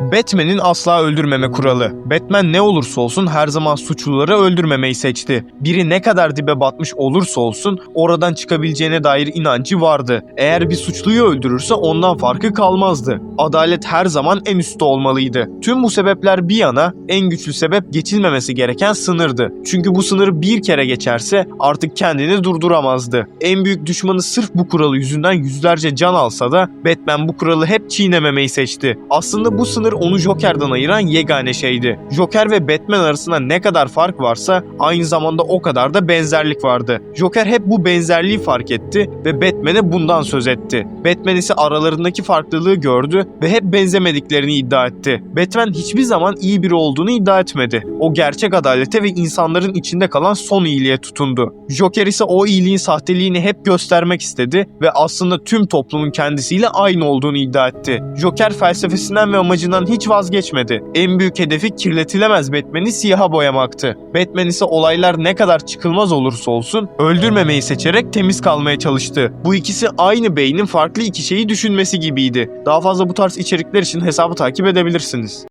Batman'in asla öldürmeme kuralı. Batman ne olursa olsun her zaman suçluları öldürmemeyi seçti. Biri ne kadar dibe batmış olursa olsun oradan çıkabileceğine dair inancı vardı. Eğer bir suçluyu öldürürse ondan farkı kalmazdı. Adalet her zaman en üstte olmalıydı. Tüm bu sebepler bir yana en güçlü sebep geçilmemesi gereken sınırdı. Çünkü bu sınırı bir kere geçerse artık kendini durduramazdı. En büyük düşmanı sırf bu kuralı yüzünden yüzlerce can alsa da Batman bu kuralı hep çiğnememeyi seçti. Aslında bu sınır onu Joker'dan ayıran yegane şeydi. Joker ve Batman arasında ne kadar fark varsa aynı zamanda o kadar da benzerlik vardı. Joker hep bu benzerliği fark etti ve Batman'e bundan söz etti. Batman ise aralarındaki farklılığı gördü ve hep benzemediklerini iddia etti. Batman hiçbir zaman iyi biri olduğunu iddia etmedi. O gerçek adalete ve insanların içinde kalan son iyiliğe tutundu. Joker ise o iyiliğin sahteliğini hep göstermek istedi ve aslında tüm toplumun kendisiyle aynı olduğunu iddia etti. Joker felsefesinden ve amacından hiç vazgeçmedi. En büyük hedefi kirletilemez Batman'i siyaha boyamaktı. Batman ise olaylar ne kadar çıkılmaz olursa olsun öldürmemeyi seçerek temiz kalmaya çalıştı. Bu ikisi aynı beynin farklı iki şeyi düşünmesi gibiydi. Daha fazla bu tarz içerikler için hesabı takip edebilirsiniz.